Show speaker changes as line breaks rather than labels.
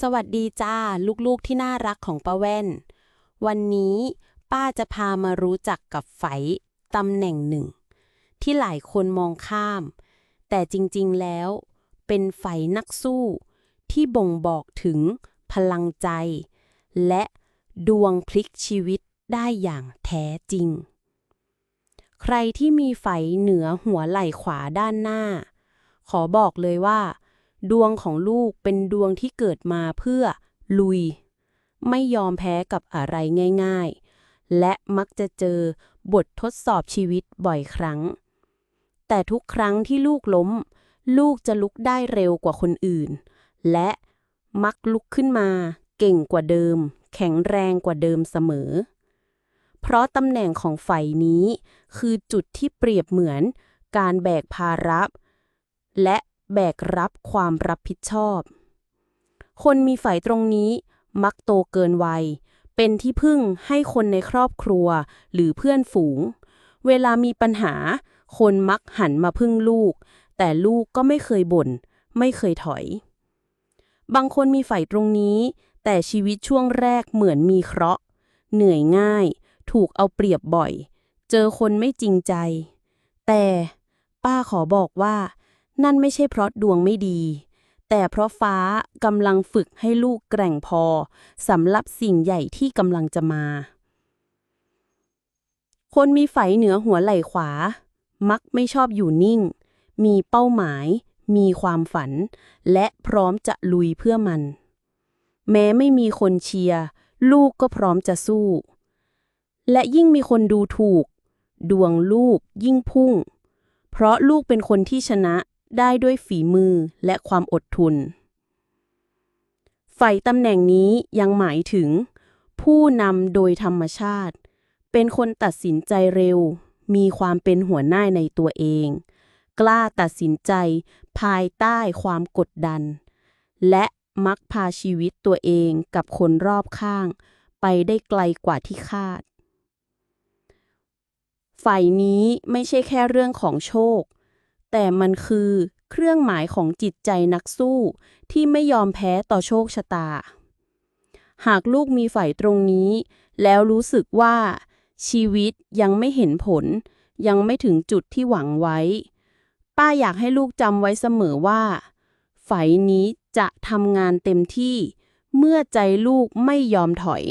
สวัสดีจ้า ลูกๆที่น่ารักของป้าแว่น วันนี้ป้าจะพามารู้จักกับไฝตำแหน่งหนึ่ง ที่หลายคนมองข้าม แต่จริงๆแล้ว เป็นไฝนักสู้ ที่บ่งบอกถึงพลังใจ และดวงพลิกชีวิตได้อย่างแท้จริง ใครที่มีไฝเหนือหัวไหล่ขวาด้านหน้า ขอบอกเลยว่า ดวงของลูกเป็นดวงที่เกิดมาเพื่อลุย ไม่ยอมแพ้กับอะไรง่ายๆ และมักจะเจอบททดสอบชีวิตบ่อยครั้ง แต่ทุกครั้งที่ลูกล้ม ลูกจะลุกได้เร็วกว่าคนอื่น และมักลุกขึ้นมา เก่งกว่าเดิม แข็งแรงกว่าเดิมเสมอ เพราะตำแหน่งของไฟนี้ คือจุดที่เปรียบเหมือนการแบกภาระและ แบกรับความรับผิดชอบ คนมีไฝตรงนี้มักโตเกินวัย เป็นที่พึ่งให้คนในครอบครัวหรือเพื่อนฝูง เวลามีปัญหา คนมักหันมาพึ่งลูก แต่ลูกก็ไม่เคยบ่น ไม่เคยถอย บางคนมีไฝตรงนี้ แต่ชีวิตช่วงแรกเหมือนมีเคราะห์ เหนื่อยง่าย ถูกเอาเปรียบบ่อย เจอคนไม่จริงใจ แต่ป้าขอบอกว่า นั่นไม่ใช่เพราะดวงไม่ดี แต่เพราะฟ้ากำลังฝึกให้ลูกแกร่งพอสำหรับสิ่งใหญ่ที่กำลังจะมา คนมีไฝเหนือหัวไหล่ขวา มักไม่ชอบอยู่นิ่ง มีเป้าหมาย มีความฝัน และพร้อมจะลุยเพื่อมัน แม้ไม่มีคนเชียร์ ลูกก็พร้อมจะสู้ และยิ่งมีคนดูถูก ดวงลูกยิ่งพุ่งเพราะลูกเป็นคนที่ชนะ ได้ด้วยฝีมือและความอดทนไฟตำแหน่งนี้ยังหมายถึง ผู้นำโดยธรรมชาติ เป็นคนตัดสินใจเร็ว มีความเป็นหัวหน้าในตัวเอง กล้าตัดสินใจภายใต้ความกดดัน และมักพาชีวิตตัวเองกับคนรอบข้าง ไปได้ไกลกว่าที่คาด ฝ่ายนี้ไม่ใช่แค่เรื่องของโชค แต่มันคือเครื่องหมายของจิตใจนักสู้ ที่ไม่ยอมแพ้ต่อโชคชะตา หากลูกมีฝ่ายตรงนี้ แล้วรู้สึกว่า ชีวิตยังไม่เห็นผล ยังไม่ถึงจุดที่หวังไว้ ป้าอยากให้ลูกจำไว้เสมอว่าฝ่ายนี้จะทำงานเต็มที่ เมื่อใจลูกไม่ยอมถอย